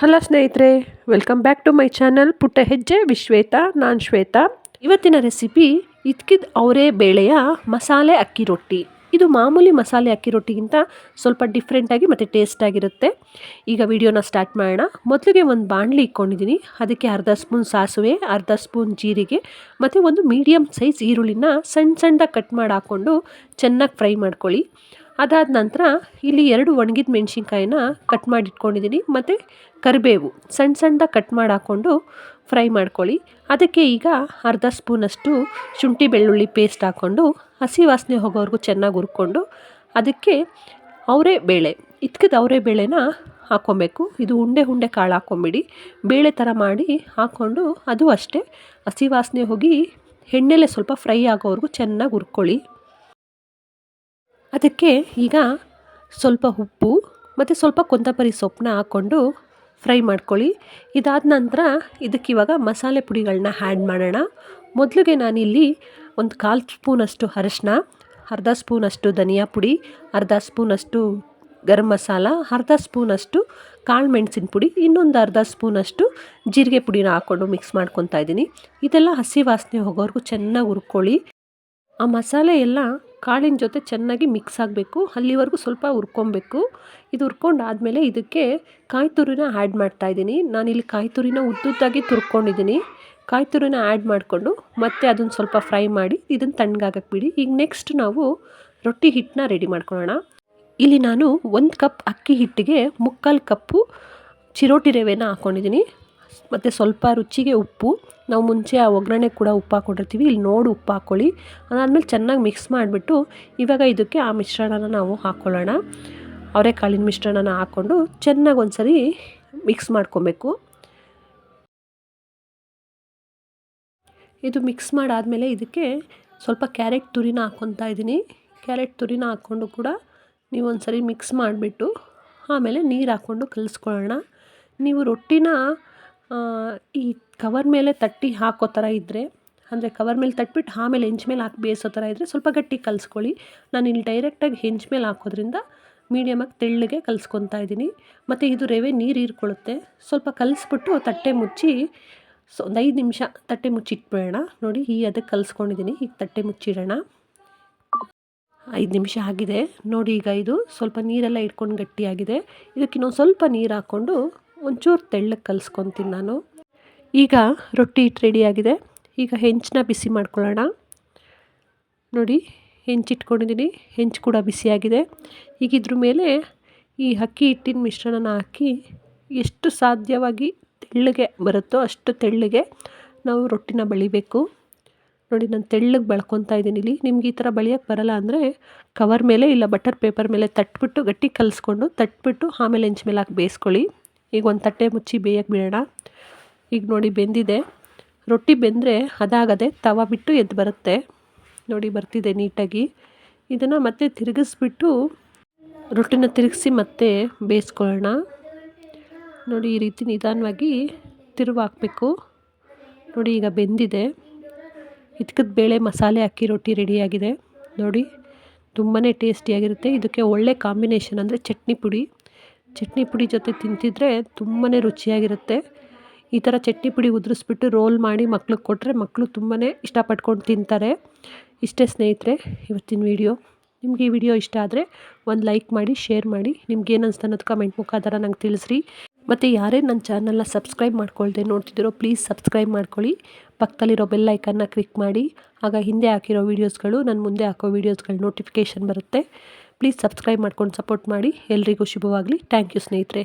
Hello ಸ್ನೇಹಿತರೆ welcome back to my channel Putta Hejje, Vishwetha, ನಾನು ಶ್ವೇತಾ. ಇವತ್ತಿನ ರೆಸಿಪಿ ಇದ್ಕಿದ ಅವರೆ ಬೇಳೆಯ ಮಸಾಲೆ ಅಕ್ಕಿ ರೊಟ್ಟಿ. ಇದು ಮಾಮೂಲಿ ಮಸಾಲೆ ಅಕ್ಕಿ ರೊಟ್ಟಿಗಿಂತ ಸ್ವಲ್ಪ ಡಿಫ್ರೆಂಟಾಗಿ ಮತ್ತು ಟೇಸ್ಟಾಗಿರುತ್ತೆ ಈಗ ವಿಡಿಯೋನ ಸ್ಟಾರ್ಟ್ ಮಾಡೋಣ. ಮೊದಲಿಗೆ ಒಂದು ಬಾಣಲಿ ಇಟ್ಕೊಂಡಿದ್ದೀನಿ ಅದಕ್ಕೆ ಅರ್ಧ ಸ್ಪೂನ್ ಸಾಸಿವೆ, ಅರ್ಧ ಸ್ಪೂನ್ ಜೀರಿಗೆ, ಮತ್ತು ಒಂದು ಮೀಡಿಯಮ್ ಸೈಜ್ ಈರುಳ್ಳಿನ ಸಣ್ಣ ಸಣ್ಣದಾಗಿ ಕಟ್ ಮಾಡಿ ಹಾಕ್ಕೊಂಡು ಚೆನ್ನಾಗಿ ಫ್ರೈ ಮಾಡ್ಕೊಳ್ಳಿ. ಅದಾದ ನಂತರ ಇಲ್ಲಿ ಎರಡು ಒಣಗಿದ ಮೆಣಸಿನ್ಕಾಯಿನ ಕಟ್ ಮಾಡಿ ಇಟ್ಕೊಂಡಿದ್ದೀನಿ ಮತ್ತು ಕರಿಬೇವು, ಸಣ್ಣ ಸಣ್ಣದಾಗಿ ಕಟ್ ಮಾಡಿ ಹಾಕ್ಕೊಂಡು ಫ್ರೈ ಮಾಡ್ಕೊಳ್ಳಿ. ಅದಕ್ಕೆ ಈಗ ಅರ್ಧ ಸ್ಪೂನಷ್ಟು ಶುಂಠಿ ಬೆಳ್ಳುಳ್ಳಿ ಪೇಸ್ಟ್ ಹಾಕ್ಕೊಂಡು ಹಸಿ ವಾಸನೆ ಹೋಗೋವರೆಗೂ ಚೆನ್ನಾಗಿ ಹುರ್ಕೊಂಡು ಅದಕ್ಕೆ ಅವರೆ ಬೇಳೆ ಇತ್ಕದ ಅವರೆ ಬೇಳೆನ ಹಾಕ್ಕೊಬೇಕು. ಇದು ಉಂಡೆ ಉಂಡೆ ಕಾಳು ಹಾಕ್ಕೊಂಬಿಡಿ. ಬೇಳೆ ಥರ ಮಾಡಿ ಹಾಕ್ಕೊಂಡು ಅದು ಅಷ್ಟೇ. ಹಸಿ ವಾಸನೆ ಹೋಗಿ ಎಣ್ಣೆಲೆ ಸ್ವಲ್ಪ ಫ್ರೈ ಆಗೋವರೆಗೂ ಚೆನ್ನಾಗಿ ಹುರ್ಕೊಳ್ಳಿ. ಅದಕ್ಕೆ ಈಗ ಸ್ವಲ್ಪ ಉಪ್ಪು ಮತ್ತು ಸ್ವಲ್ಪ ಕೊತ್ತಂಬರಿ ಸೊಪ್ಪನ್ನ ಹಾಕ್ಕೊಂಡು ಫ್ರೈ ಮಾಡ್ಕೊಳ್ಳಿ. ಇದಾದ ನಂತರ ಇದಕ್ಕೆ ಇವಾಗ ಮಸಾಲೆ ಪುಡಿಗಳನ್ನ ಆ್ಯಡ್ ಮಾಡೋಣ. ಮೊದಲಿಗೆ ನಾನಿಲ್ಲಿ ಒಂದು ಕಾಲು ಸ್ಪೂನಷ್ಟು ಅರಶಿನ, ಅರ್ಧ ಸ್ಪೂನಷ್ಟು ಧನಿಯಾ ಪುಡಿ, ಅರ್ಧ ಸ್ಪೂನಷ್ಟು ಗರಂ ಮಸಾಲ, ಅರ್ಧ ಸ್ಪೂನಷ್ಟು ಕಾಳು ಮೆಣಸಿನ ಪುಡಿ, ಇನ್ನೊಂದು ಅರ್ಧ ಸ್ಪೂನಷ್ಟು ಜೀರಿಗೆ ಪುಡಿನ ಹಾಕ್ಕೊಂಡು ಮಿಕ್ಸ್ ಮಾಡ್ಕೊತಾ ಇದ್ದೀನಿ. ಇದೆಲ್ಲ ಹಸಿ ವಾಸನೆ ಹೋಗೋವರೆಗೂ ಚೆನ್ನಾಗಿ ಹುರ್ಕೊಳ್ಳಿ. ಆ ಮಸಾಲೆ ಎಲ್ಲ ಕಾಳಿನ ಜೊತೆ ಚೆನ್ನಾಗಿ ಮಿಕ್ಸ್ ಆಗಬೇಕು. ಅಲ್ಲಿವರೆಗೂ ಸ್ವಲ್ಪ ಹುರ್ಕೊಬೇಕು. ಇದು ಹುರ್ಕೊಂಡಾದಮೇಲೆ ಇದಕ್ಕೆ ಕಾಯಿ ತುರಿನ ಆ್ಯಡ್ ಮಾಡ್ತಾಯಿದ್ದೀನಿ ನಾನಿಲ್ಲಿ ಕಾಯಿ ತುರಿನ ಉದ್ದುದ್ದಾಗಿ ತುರ್ಕೊಂಡಿದ್ದೀನಿ. ಕಾಯಿ ತುರಿನ ಆ್ಯಡ್ ಮಾಡಿಕೊಂಡು ಮತ್ತೆ ಅದನ್ನು ಸ್ವಲ್ಪ ಫ್ರೈ ಮಾಡಿ ಇದನ್ನು ತಣ್ಣಗಾಗಕ್ಕೆ ಬಿಡಿ. ಈಗ ನೆಕ್ಸ್ಟ್ ನಾವು ರೊಟ್ಟಿ ಹಿಟ್ಟನ್ನ ರೆಡಿ ಮಾಡ್ಕೊಳ್ಳೋಣ. ಇಲ್ಲಿ ನಾನು ಒಂದು ಕಪ್ ಅಕ್ಕಿ ಹಿಟ್ಟಿಗೆ ಮುಕ್ಕಾಲು ಕಪ್ಪು ಚಿರೋಟಿ ರವೆನ ಹಾಕ್ಕೊಂಡಿದ್ದೀನಿ ಮತ್ತು ಸ್ವಲ್ಪ ರುಚಿಗೆ ಉಪ್ಪು. ನಾವು ಮುಂಚೆ ಆ ಒಗ್ಗರಣೆ ಕೂಡ ಉಪ್ಪು ಹಾಕ್ಕೊಂಡಿರ್ತೀವಿ. ಇಲ್ಲಿ ನೋಡಿ ಉಪ್ಪು ಹಾಕ್ಕೊಳ್ಳಿ ಅದಾದಮೇಲೆ ಚೆನ್ನಾಗಿ ಮಿಕ್ಸ್ ಮಾಡಿಬಿಟ್ಟು ಇವಾಗ ಇದಕ್ಕೆ ಆ ಮಿಶ್ರಣನ ನಾವು ಹಾಕ್ಕೊಳ್ಳೋಣ ಅವರೆಕಾಳಿನ ಮಿಶ್ರಣನ ಹಾಕ್ಕೊಂಡು ಚೆನ್ನಾಗಿ ಒಂದು ಸರಿ ಮಿಕ್ಸ್ ಮಾಡ್ಕೊಬೇಕು. ಇದು ಮಿಕ್ಸ್ ಮಾಡಾದಮೇಲೆ ಇದಕ್ಕೆ ಸ್ವಲ್ಪ ಕ್ಯಾರೆಟ್ ತುರಿನ ಹಾಕ್ಕೊತಾ ಇದ್ದೀನಿ. ಕ್ಯಾರೆಟ್ ತುರಿನ ಹಾಕ್ಕೊಂಡು ಕೂಡ ನೀವು ಒಂದು ಸರಿ ಮಿಕ್ಸ್ ಮಾಡಿಬಿಟ್ಟು ಆಮೇಲೆ ನೀರು ಹಾಕ್ಕೊಂಡು ಕಲಿಸ್ಕೊಳ್ಳೋಣ. ನೀವು ರೊಟ್ಟಿನ ಈ ಕವರ್ ಮೇಲೆ ತಟ್ಟಿ ಹಾಕೋ ಥರ ಇದ್ದರೆ ಅಂದರೆ ಕವರ್ ಮೇಲೆ ತಟ್ಬಿಟ್ಟು ಆಮೇಲೆ ಹೆಂಚು ಮೇಲೆ ಹಾಕಿ ಬೇಯಿಸೋ ಥರ ಇದ್ದರೆ ಸ್ವಲ್ಪ ಗಟ್ಟಿ ಕಲಿಸ್ಕೊಳ್ಳಿ. ನಾನು ಇಲ್ಲಿ ಡೈರೆಕ್ಟಾಗಿ ಹೆಂಚು ಮೇಲೆ ಹಾಕೋದ್ರಿಂದ ಮೀಡಿಯಮಾಗಿ ತೆಳ್ಳಗೆ ಕಲಿಸ್ಕೊತಾ ಇದ್ದೀನಿ. ಮತ್ತು ಇದು ರವೆ ನೀರು ಹೀರ್ಕೊಳ್ಳುತ್ತೆ. ಸ್ವಲ್ಪ ಕಲಿಸ್ಬಿಟ್ಟು ತಟ್ಟೆ ಮುಚ್ಚಿ, ಸೊ ಒಂದು ಐದು ನಿಮಿಷ ತಟ್ಟೆ ಮುಚ್ಚಿಟ್ಬಿಡೋಣ. ನೋಡಿ, ಈ ಅದಕ್ಕೆ ಕಲಿಸ್ಕೊಂಡಿದ್ದೀನಿ. ಈಗ ತಟ್ಟೆ ಮುಚ್ಚಿಡೋಣ. ಐದು ನಿಮಿಷ ಆಗಿದೆ. ನೋಡಿ ಈಗ ಇದು ಸ್ವಲ್ಪ ನೀರೆಲ್ಲ ಇಟ್ಕೊಂಡು ಗಟ್ಟಿಯಾಗಿದೆ. ಇದಕ್ಕಿನ್ನೊಂದು ಸ್ವಲ್ಪ ನೀರು ಹಾಕ್ಕೊಂಡು ಒಂಚೂರು ತೆಳ್ಳಗೆ ಕಲಿಸ್ಕೊತೀನಿ ನಾನು. ಈಗ ರೊಟ್ಟಿ ಹಿಟ್ಟು ರೆಡಿಯಾಗಿದೆ ಈಗ ಹೆಂಚನ್ನ ಬಿಸಿ ಮಾಡ್ಕೊಳ್ಳೋಣ. ನೋಡಿ ಹೆಂಚಿಟ್ಕೊಂಡಿದ್ದೀನಿ ಹೆಂಚು ಕೂಡ ಬಿಸಿಯಾಗಿದೆ ಈಗ ಇದ್ರ ಮೇಲೆ ಈ ಅಕ್ಕಿ ಹಿಟ್ಟಿನ ಮಿಶ್ರಣನ ಹಾಕಿ ಎಷ್ಟು ಸಾಧ್ಯವಾಗಿ ತೆಳ್ಳಗೆ ಬರುತ್ತೋ ಅಷ್ಟು ತೆಳ್ಳಗೆ ನಾವು ರೊಟ್ಟಿನ ಬಳಿಬೇಕು. ನೋಡಿ, ನಾನು ತೆಳ್ಳಗೆ ಬಳ್ಕೊತಾ ಇದ್ದೀನಿ ಇಲ್ಲಿ. ನಿಮ್ಗೆ ಈ ಥರ ಬಳಿಯೋಕ್ಕೆ ಬರಲ್ಲ ಅಂದರೆ ಕವರ್ ಮೇಲೆ ಇಲ್ಲ, ಬಟರ್ ಪೇಪರ್ ಮೇಲೆ ತಟ್ಬಿಟ್ಟು ಗಟ್ಟಿ ಕಲಿಸ್ಕೊಂಡು ತಟ್ಬಿಟ್ಟು ಆಮೇಲೆ ಹೆಂಚು ಮೇಲೆ ಹಾಕಿ ಬೇಯಿಸ್ಕೊಳ್ಳಿ. ಈಗ ಒಂದು ತಟ್ಟೆ ಮುಚ್ಚಿ ಬೇಯಕ್ಕೆ ಬಿಡೋಣ. ಈಗ ನೋಡಿ ಬೆಂದಿದೆ. ರೊಟ್ಟಿ ಬೆಂದರೆ ಅದಾಗದೆ ತವ ಬಿಟ್ಟು ಎದ್ದು ಬರುತ್ತೆ. ನೋಡಿ ಬರ್ತಿದೆ ನೀಟಾಗಿ. ಇದನ್ನು ಮತ್ತೆ ತಿರುಗಿಸ್ಬಿಟ್ಟು ರೊಟ್ಟಿನ ತಿರುಗಿಸಿ ಮತ್ತೆ ಬೇಯಿಸ್ಕೊಳ್ಳೋಣ. ನೋಡಿ ಈ ರೀತಿ ನಿಧಾನವಾಗಿ ತಿರುವು ಹಾಕಬೇಕು. ನೋಡಿ ಈಗ ಬೆಂದಿದೆ. ಇದಕ್ಕದ ಬೇಳೆ ಮಸಾಲೆ ಅಕ್ಕಿ ರೊಟ್ಟಿ ರೆಡಿಯಾಗಿದೆ. ನೋಡಿ ತುಂಬಾ ಟೇಸ್ಟಿಯಾಗಿರುತ್ತೆ. ಇದಕ್ಕೆ ಒಳ್ಳೆ ಕಾಂಬಿನೇಷನ್ ಅಂದರೆ ಚಟ್ನಿ ಪುಡಿ. ಚಟ್ನಿ ಪುಡಿ ಜೊತೆ ತಿಂತಿದ್ರೆ ತುಂಬಾ ರುಚಿಯಾಗಿರುತ್ತೆ. ಈ ಥರ ಚಟ್ನಿ ಪುಡಿ ಉದುರಿಸ್ಬಿಟ್ಟು ರೋಲ್ ಮಾಡಿ ಮಕ್ಳಿಗೆ ಕೊಟ್ಟರೆ ಮಕ್ಕಳು ತುಂಬಾ ಇಷ್ಟಪಟ್ಕೊಂಡು ತಿಂತಾರೆ. ಇಷ್ಟೇ ಸ್ನೇಹಿತರೆ, ಇವತ್ತಿನ ವಿಡಿಯೋ. ನಿಮಗೆ ಈ ವಿಡಿಯೋ ಇಷ್ಟ ಆದರೆ ಒಂದು ಲೈಕ್ ಮಾಡಿ, ಶೇರ್ ಮಾಡಿ. ನಿಮ್ಗೆ ಏನು ಅನಿಸ್ತು ಅನ್ನೋದು ಕಮೆಂಟ್ ಮುಖಾಂತರ ನಂಗೆ ತಿಳಿಸ್ರಿ. ಮತ್ತು ಯಾರೇ ನನ್ನ ಚಾನಲ್ನ ಸಬ್ಸ್ಕ್ರೈಬ್ ಮಾಡ್ಕೊಳ್ದೆ ನೋಡ್ತಿದ್ದೀರೋ ಪ್ಲೀಸ್ ಸಬ್ಸ್ಕ್ರೈಬ್ ಮಾಡ್ಕೊಳ್ಳಿ. ಪಕ್ಕದಲ್ಲಿರೋ ಬೆಲ್ ಐಕನ್ನ ಕ್ಲಿಕ್ ಮಾಡಿ. ಆಗ ಹಿಂದೆ ಹಾಕಿರೋ ವೀಡಿಯೋಸ್ಗಳು ನನ್ನ ಮುಂದೆ ಹಾಕೋ ವೀಡಿಯೋಸ್ಗಳ ನೋಟಿಫಿಕೇಷನ್ ಬರುತ್ತೆ. ಪ್ಲೀಸ್ ಸಬ್ಸ್ಕ್ರೈಬ್ ಮಾಡ್ಕೊಂಡು ಸಪೋರ್ಟ್ ಮಾಡಿ. ಎಲ್ರಿಗೂ ಶುಭವಾಗಲಿ. ಥ್ಯಾಂಕ್ ಯು ಸ್ನೇಹಿತರೆ.